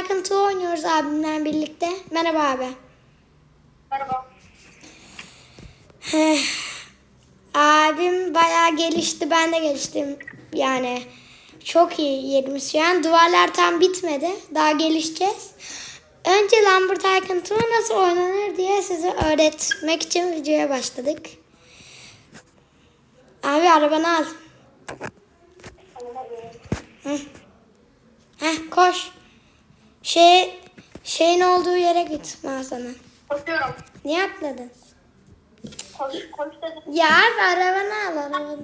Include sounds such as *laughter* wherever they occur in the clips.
2 oynuyoruz abimle birlikte. Merhaba abi. Merhaba. Heh. Abim bayağı gelişti. Ben de geliştim. Yani çok iyi yerimiz şu an. Duvarlar tam bitmedi. Daha gelişeceğiz. Önce Lambert 2 nasıl oynanır diye size öğretmek için videoya başladık. Abi arabanı al. Hı. Heh, koş. Şey, şeyin olduğu yere git mağazanın. Koşuyorum. Niye atladın? Koş, koş dedim. Ya abi arabanı al arabanı.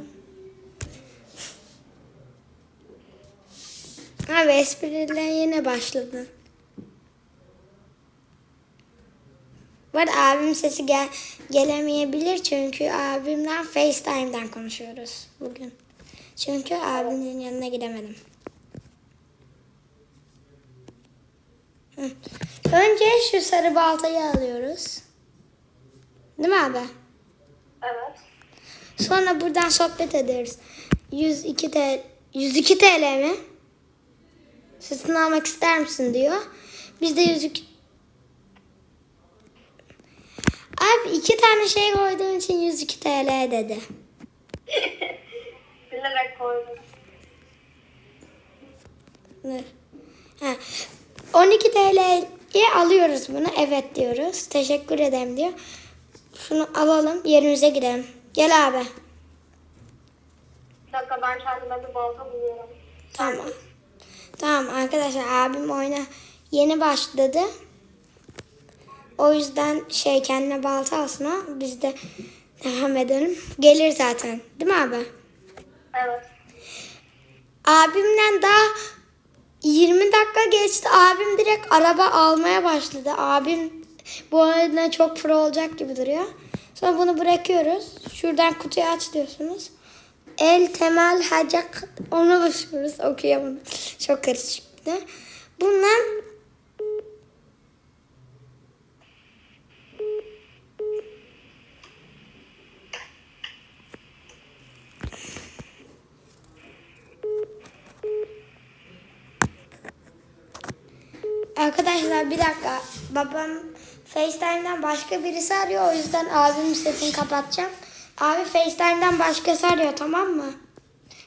Abi espriler yine başladın. Var abim sesi gel gelemeyebilir çünkü abimden FaceTime'dan konuşuyoruz bugün. Çünkü abimin yanına gidemedim. Önce şu sarı baltayı alıyoruz. Değil mi abi? Evet. Sonra buradan sohbet ederiz. 102 TL, 102 TL mi? Satın almak ister misin diyor. Biz de 102 Abi iki tane şey koyduğun için 102 TL dedi. *laughs* Bilerek koydum. Dur. Ha. 12 TL'ye alıyoruz bunu. Evet diyoruz. Teşekkür ederim diyor. Şunu alalım. Yerimize gidelim. Gel abi. Bir dakika ben kendime bir balta buluyorum. Tamam. Tamam arkadaşlar abim oyuna yeni başladı. O yüzden şey kendine balta alsın o. Biz de devam edelim. Gelir zaten. Değil mi abi? Evet. Abimden daha 20 dakika geçti. Abim direkt araba almaya başladı. Abim bu arada çok pro olacak gibi duruyor. Sonra bunu bırakıyoruz. Şuradan kutuyu aç diyorsunuz. El temel hacak onu basıyoruz. Okuyamadım. Çok karışıktı. Bundan Arkadaşlar bir dakika. Babam FaceTime'dan başka birisi arıyor. O yüzden abimin sesini kapatacağım. Abi FaceTime'dan başkası arıyor tamam mı?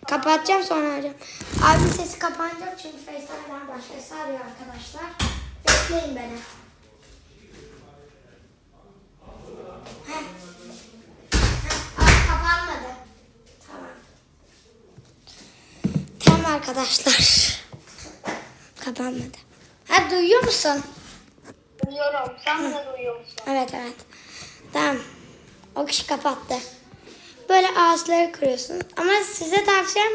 Kapatacağım sonra arayacağım. Abimin sesi kapanacak çünkü FaceTime'dan başkası arıyor arkadaşlar. Bekleyin beni. Abi kapanmadı. Tamam. Tamam arkadaşlar. Kapanmadı. Ha duyuyor musun? Duyuyorum. Sen de duyuyor musun? Evet evet. Tamam. O kişi kapattı. Böyle ağaçları kırıyorsun. Ama size tavsiyem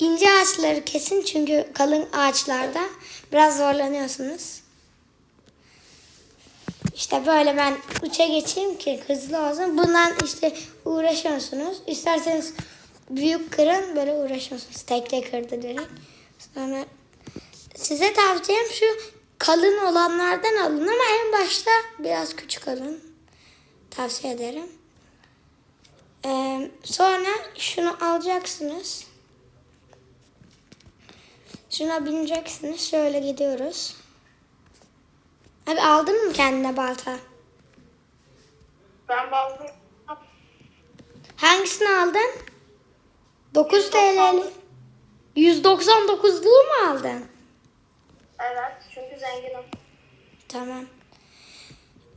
ince ağaçları kesin çünkü kalın ağaçlarda biraz zorlanıyorsunuz. İşte böyle ben uça geçeyim ki hızlı olsun. Bundan işte uğraşıyorsunuz. İsterseniz büyük kırın böyle uğraşıyorsunuz. Tekle kırdı direkt. Sonra size tavsiyem şu kalın olanlardan alın ama en başta biraz küçük alın. Tavsiye ederim. Ee, sonra şunu alacaksınız. Şuna bineceksiniz. Şöyle gidiyoruz. Abi aldın mı kendine balta? Ben balta... Hangisini aldın? 9 TL'li. 199'luğu mu aldın? Evet. Zenginim. Tamam.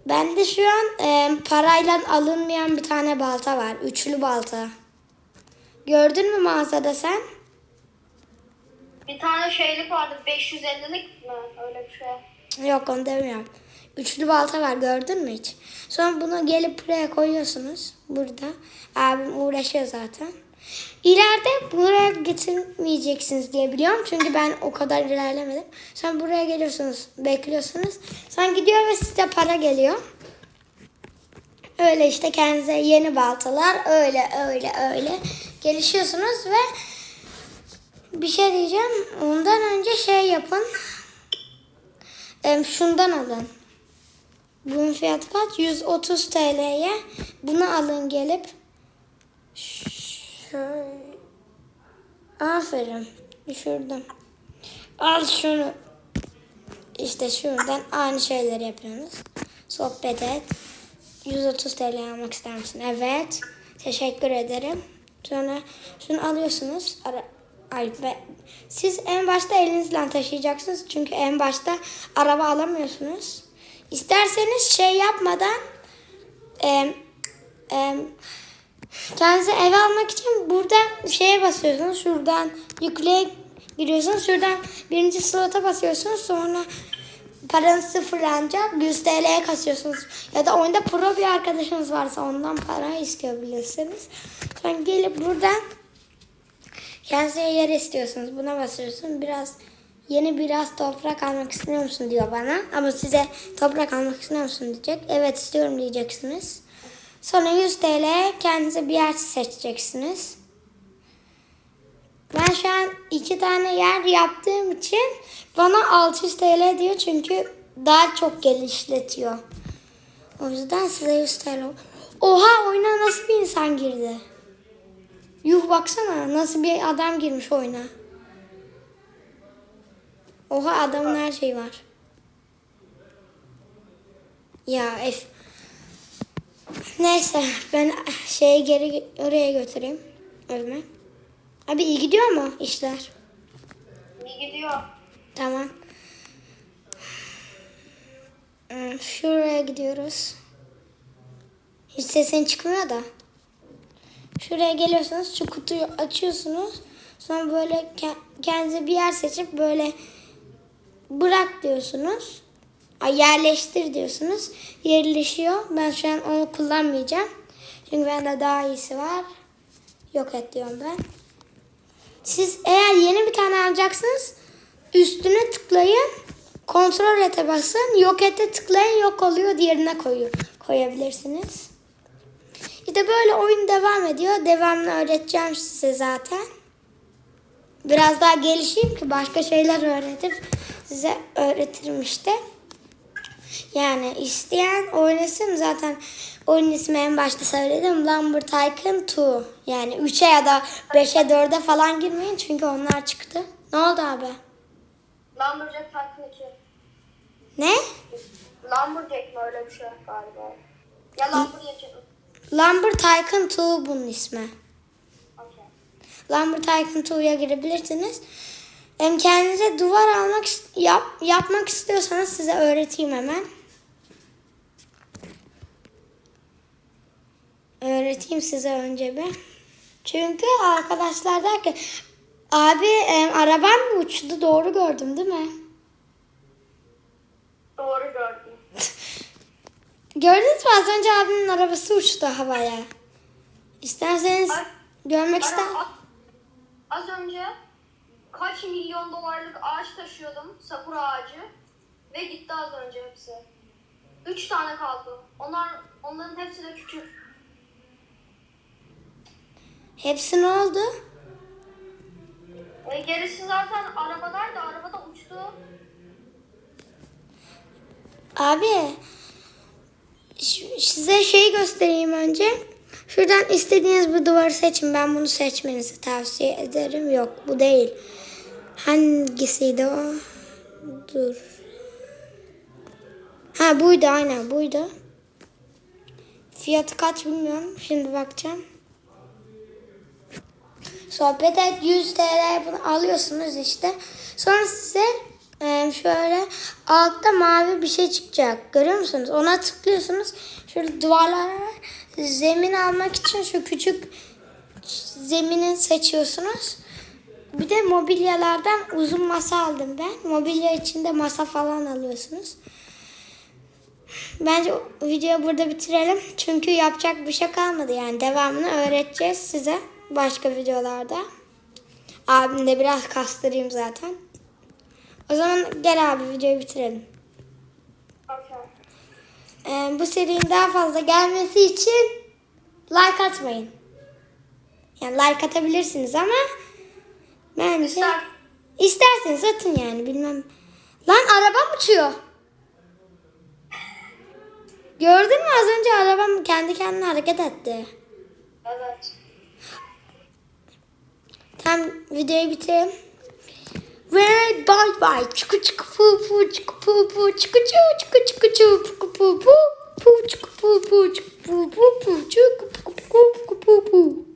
Bende şu an e, parayla alınmayan bir tane balta var. Üçlü balta. Gördün mü mağazada sen? Bir tane şeylik vardı. 550'lik mi? Öyle bir şey. Yok onu demiyorum. Üçlü balta var gördün mü hiç? Sonra bunu gelip buraya koyuyorsunuz. Burada. Abim uğraşıyor zaten. İleride buraya getirmeyeceksiniz diye biliyorum. Çünkü ben o kadar ilerlemedim. Sonra buraya geliyorsunuz. Bekliyorsunuz. Sonra gidiyor ve size para geliyor. Öyle işte kendinize yeni baltalar. Öyle öyle öyle. Gelişiyorsunuz ve bir şey diyeceğim. Ondan önce şey yapın. Şundan alın. Bunun fiyatı kaç? 130 TL'ye. Bunu alın gelip. Şöyle. Aferin. Düşürdüm. Al şunu. işte şuradan aynı şeyleri yapıyorsunuz. Sohbet et. 130 TL almak ister misin? Evet. Teşekkür ederim. Sonra şunu alıyorsunuz. Ara, ay, be- siz en başta elinizle taşıyacaksınız. Çünkü en başta araba alamıyorsunuz. İsterseniz şey yapmadan em, em, kendinize ev almak için buradan şeye basıyorsunuz. Şuradan yükleye giriyorsunuz. Şuradan birinci slota basıyorsunuz. Sonra paranız sıfırlanacak. 100 TL'ye kasıyorsunuz. Ya da oyunda pro bir arkadaşınız varsa ondan para isteyebilirsiniz. Sonra gelip buradan kendinize yer istiyorsunuz. Buna basıyorsun. Biraz yeni biraz toprak almak istiyor musun diyor bana. Ama size toprak almak istiyor musun diyecek. Evet istiyorum diyeceksiniz. Sonra 100 TL kendinize bir yer seçeceksiniz. Ben şu an iki tane yer yaptığım için bana 600 TL diyor çünkü daha çok genişletiyor. O yüzden size 100 TL. Oha oyuna nasıl bir insan girdi? Yuh baksana nasıl bir adam girmiş oyuna. Oha adamın her şeyi var. Ya F. Neyse ben şeyi geri oraya götüreyim. Evime. Abi iyi gidiyor mu işler? İyi gidiyor. Tamam. Hmm, Şuraya gidiyoruz. Hiç sesin çıkmıyor da. Şuraya geliyorsunuz. Şu kutuyu açıyorsunuz. Sonra böyle ke- kendinize bir yer seçip böyle bırak diyorsunuz. Yerleştir diyorsunuz. Yerleşiyor. Ben şu an onu kullanmayacağım. Çünkü bende daha iyisi var. Yok et diyorum ben. Siz eğer yeni bir tane alacaksınız üstüne tıklayın. Kontrol ete basın. Yok ete tıklayın yok oluyor diğerine koyuyor, koyabilirsiniz. İşte böyle oyun devam ediyor. Devamlı öğreteceğim size zaten. Biraz daha gelişeyim ki başka şeyler öğretip size öğretirim işte. Yani isteyen oynasın zaten oyun ismi en başta söyledim. Lumber Tycoon 2. Yani 3'e ya da 5'e 4'e falan girmeyin çünkü onlar çıktı. Ne oldu abi? Lumberjack Tycoon 2. Ne? Lumberjack mi öyle bir şey galiba? Ya Lumberjack? Lumber Tycoon 2 bunun ismi. Okey. Lumber Tycoon 2'ya girebilirsiniz. Hem kendinize duvar almak yap, yapmak istiyorsanız size öğreteyim hemen. Öğreteyim size önce bir. Çünkü arkadaşlar der ki abi e, araban mı uçtu doğru gördüm değil mi? Doğru gördüm. *laughs* Gördünüz mü az önce abimin arabası uçtu havaya. İsterseniz Ay, görmek ister. Az önce kaç milyon dolarlık ağaç taşıyordum. Sakura ağacı. Ve gitti az önce hepsi. Üç tane kaldı. Onlar, onların hepsi de küçük. Hepsi ne oldu? E, gerisi zaten arabalar da arabada uçtu. Abi size şey göstereyim önce. Şuradan istediğiniz bir duvarı seçin. Ben bunu seçmenizi tavsiye ederim. Yok bu değil. Hangisiydi o? Dur. Ha buydu aynen buydu. Fiyatı kaç bilmiyorum. Şimdi bakacağım. Sohbet et 100 TL bunu alıyorsunuz işte. Sonra size e, şöyle altta mavi bir şey çıkacak. Görüyor musunuz? Ona tıklıyorsunuz. Şöyle duvarlar var. Zemin almak için şu küçük zemini seçiyorsunuz. Bir de mobilyalardan uzun masa aldım ben. Mobilya içinde masa falan alıyorsunuz. Bence videoyu burada bitirelim. Çünkü yapacak bir şey kalmadı yani. Devamını öğreteceğiz size başka videolarda. Abim de biraz kastırayım zaten. O zaman gel abi videoyu bitirelim. Ee, bu serinin daha fazla gelmesi için like atmayın. Yani like atabilirsiniz ama bence İster. isterseniz atın yani bilmem. Lan arabam uçuyor. Gördün mü az önce arabam kendi kendine hareket etti. Evet. Tam videoyu bitirelim. Ve bay bay. Çıkı çıkı pu pu çıkı pu pu çıkı çıkı çıkı çu pu pu pu pu çıkı pu pu çıkı pu pu pu çıkı pu pu pu pu.